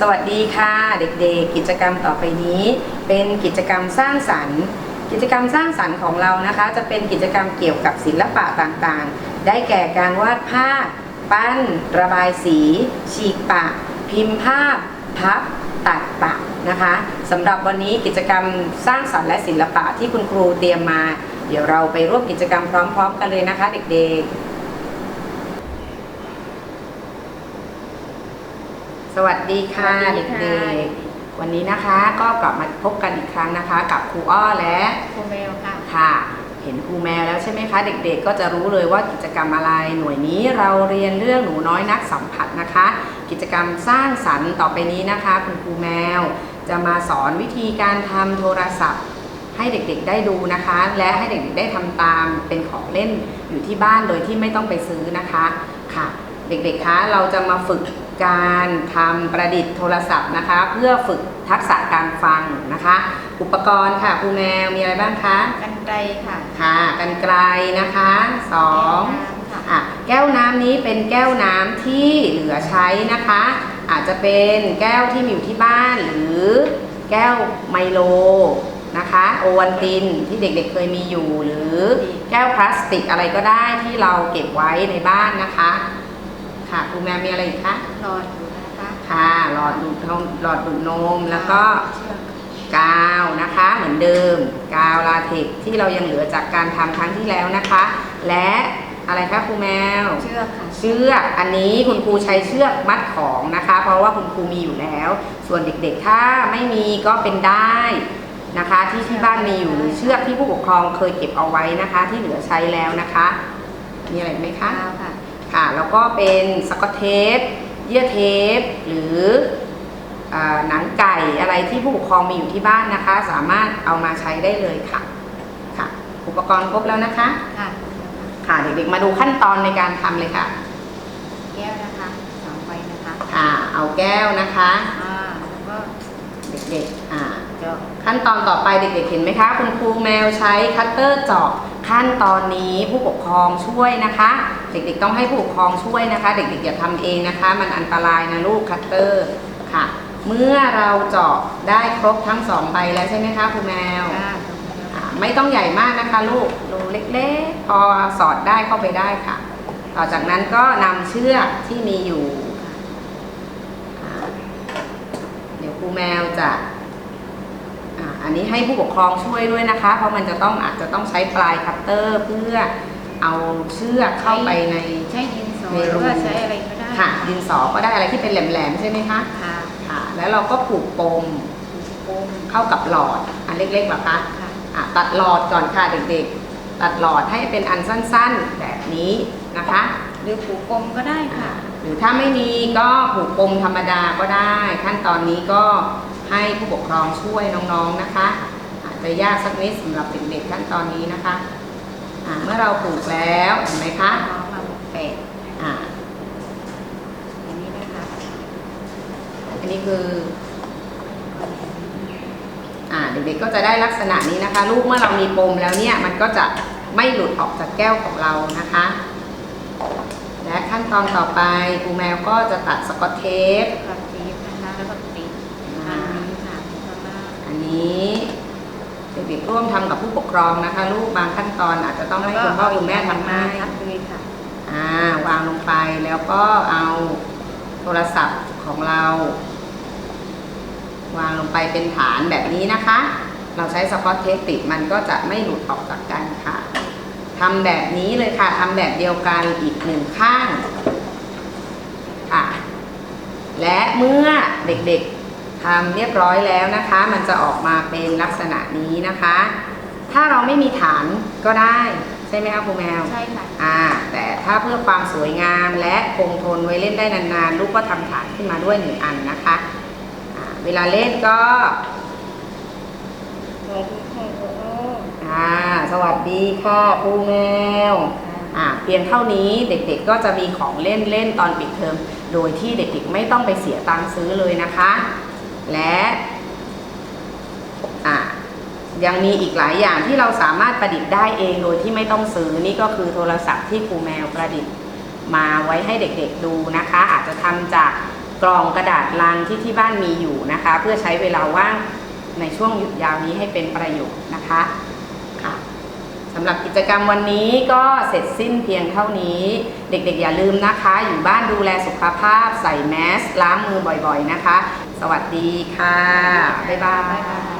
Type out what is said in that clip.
สวัสดีค่ะเด็กๆ กิจกรรมต่อไปนี้ เป็นกิจกรรมสร้างสรรค์ กิจกรรมสร้างสรรค์ของเรานะคะ จะเป็นกิจกรรมเกี่ยวกับศิลปะต่างๆ ได้แก่การวาดภาพ ปั้น ระบายสี ฉีกปะ พิมพ์ภาพ พับ ตัดปะนะคะสำหรับวันนี้กิจกรรมสร้างสรรค์และศิลปะที่คุณครูเตรียมมา เดี๋ยวเราไปร่วมกิจกรรมพร้อม ๆ กันเลยนะคะ เด็กๆ สวัสดีค่ะสวัสดีเค่ะด็กๆวันนี้นะคะก็กลับมาพบกันอีกครั้งนะคะ กับครูอ้อและครูเมลค่ะ ค่ะ เห็นครูแมวแล้วใช่ไหมคะ เด็กๆ ก็จะรู้เลยว่ากิจกรรมอะไรหน่วยนี้เราเรียนเรื่องหนูน้อยนักสัมผัสนะคะ กิจกรรมสร้างสรรค์ต่อไปนี้นะคะ คุณครูแมว จะมาสอนวิธีการทำโทรศัพท์ ให้เด็กๆได้ดูนะคะ และให้เด็กๆได้ทำตามเป็นของเล่นอยู่ที่บ้านโดยที่ไม่ต้องไปซื้อนะคะค่ะ เด็กๆ คะ เราจะมาฝึก การทำประดิษฐ์โทรศัพท์นะคะ เพื่อฝึกทักษะการฟังนะคะ อุปกรณ์ค่ะครูแมวมีอะไรบ้างคะกันไกรค่ะ ค่ะกันไกลนะคะสองแก้วน้ำค่ะอะแก้วน้ำนี้เป็นแก้วน้ำที่เหลือใช้นะคะ อาจจะเป็นแก้วที่มีอยู่ที่บ้านหรือแก้วไมโลนะคะโอวัลตินที่เด็กๆเคยมีอยู่หรือแก้วพลาสติกอะไรก็ได้ที่เราเก็บไว้ในบ้านนะคะ ค่ะครูแมวมีอะไรอีกคะรออยู่นะคะค่ะหลอดดูดนมหลอดดูดนมแล้วก็เชือกกาวนะคะเหมือนเดิม กาวลาเท็กซ์ที่เรายังเหลือจากการทำครั้งที่แล้วนะคะ และอะไรคะครูแมว เชือกค่ะเชือกอันนี้คุณครูใช้เชือกมัดของนะคะ เพราะว่าคุณครูมีอยู่แล้ว ส่วนเด็กๆ ถ้าไม่มีก็เป็นได้นะคะ ที่ที่บ้านมีอยู่หรือเชือกที่ผู้ปกครองเคยเก็บเอาไว้นะคะ ที่เหลือใช้แล้วนะคะ มีอะไรไหมคะกาวค่ะ ค่ะ แล้วก็เป็นสกอตเทป เยื่อเทป หรืออ่าหนังไก่อะไรที่ผู้ปกครองมีอยู่ที่บ้านนะคะ สามารถเอามาใช้ได้เลยค่ะค่ะ อุปกรณ์ครบแล้วนะคะ ค่ะ ค่ะเด็กๆมาดูขั้นตอนในการทำเลยค่ะ แก้วนะคะสองใบนะคะค่ะ เอาแก้วนะคะอ่าแล้วก็เด็กๆอ่าเจาะขั้นตอนต่อไปเด็กๆเห็นไหมคะ คุณครูแมวใช้คัตเตอร์เจาะ ขั้นตอนนี้ผู้ปกครองช่วยนะคะ เด็กๆต้องให้ผู้ปกครองช่วยนะคะ เด็กๆอย่าทำเองนะคะ มันอันตรายนะลูกคัตเตอร์ค่ะ เมื่อเราเจาะได้ครบทั้งสองใบแล้วใช่ไหมคะครูแมวก้าวอ่าไม่ต้องใหญ่มากนะคะลูกรูเล็กๆ พอสอดได้เข้าไปได้ค่ะ ต่อจากนั้นก็นำเชือกที่มีอยู่อ่าเดี๋ยวครูแมวจะ อ่าอันนี้ให้ผู้ปกครองช่วยด้วยนะคะ เพราะมันจะต้องอาจจะต้องใช้ปลายคัตเตอร์เพื่อเอาเชือกเข้าไปใน ใช้ดินสอในหรู รือว่าใช้อะไรก็ได้ค่ะดินสอก็ได้อะไรที่เป็นแหลมๆใช่ไหมคะค่ะค่ะ แล้วเราก็ผูกปมปมเข้ากับหลอดอันเล็กๆแบบคะค่ะอะตัดหลอดก่อนค่ะเด็กๆ ตัดหลอดให้เป็นอันสั้นๆแบบนี้นะคะ หรือปูปมก็ได้ค่ะ หรือถ้าไม่มีก็ผูกปมธรรมดาก็ได้ ขั้นตอนนี้ก็ ให้ผู้ปกครองช่วยน้องๆนะคะ อาจจะยากสักนิดสำหรับเด็กๆขั้นตอนนี้นะคะะเมื่อเราผูกแล้วเห็นไหมคะเอามาแปะอะอย่างนี้นะคะ อันนี้คืออ่าเด็กๆก็จะได้ลักษณะนี้นะคะ ลูกเมื่อเรามีปมแล้วเนี่ยมันก็จะไม่หลุดออกจากแก้วของเรานะคะ และขั้นตอนต่อไปครูแมวก็จะตัดสกอตเทป กับทีฟนะคะแล้วก็ติดอันนี้ค่ะข้างล่าง อั นี้เด็กๆร่วมทำกับผู้ปกครองนะคะ ลูกบางขั้นตอนอาจจะต้องให้คุณพ่อคุณแม่ทำให้ทับเลยค่ะอ่าวางลงไปแล้วก็เอาโทรศัพท์ของเรา วางลงไปเป็นฐานแบบนี้นะคะ เราใช้สกอตเทปติดมันก็จะไม่หลุดออกจากกันค่ะทำแบบนี้เลยค่ะทำแบบเดียวกันอีกหนึ่งข้างค่ะ และเมื่อเด็กๆ ทำเรียบร้อยแล้วนะคะ มันจะออกมาเป็นลักษณะนี้นะคะ ถ้าเราไม่มีฐานก็ได้ใช่ไหมคะครูแมวใช่ค่ะอ่าแต่ถ้าเพื่อความสวยงามและคงทนไว้เล่นได้นานๆลูกก็ทำฐานขึ้นมาด้วยหนึ่งอันนะคะอ่าเวลาเล่นก็โอ้โหโอ้โหอ่าสวัสดีค่ะครูแมวอ่าเพียงเท่านี้เด็กๆก็จะมีของเล่นเล่นตอนปิดเทอมโดยที่เด็กๆไม่ต้องไปเสียตังค์ซื้อเลยนะคะ และยังมีอีกหลายอย่างที่เราสามารถประดิษฐ์ได้เองโดยที่ไม่ต้องซื้อนี่ก็คือโทรศัพท์ที่ครูแมวประดิษฐ์มาไว้ให้เด็กๆดูนะคะ อาจจะทำจากกล่องกระดาษลังที่ที่บ้านมีอยู่นะคะ เพื่อใช้เวลาว่างในช่วงหยุดยาวนี้ให้เป็นประโยชน์นะคะ สำหรับกิจกรรมวันนี้ก็เสร็จสิ้นเพียงเท่านี้ เด็กๆอย่าลืมนะคะ อยู่บ้านดูแลสุขภาพ ใส่แมสล้างมือบ่อยๆนะคะ สวัสดีค่ะ บ๊ายบาย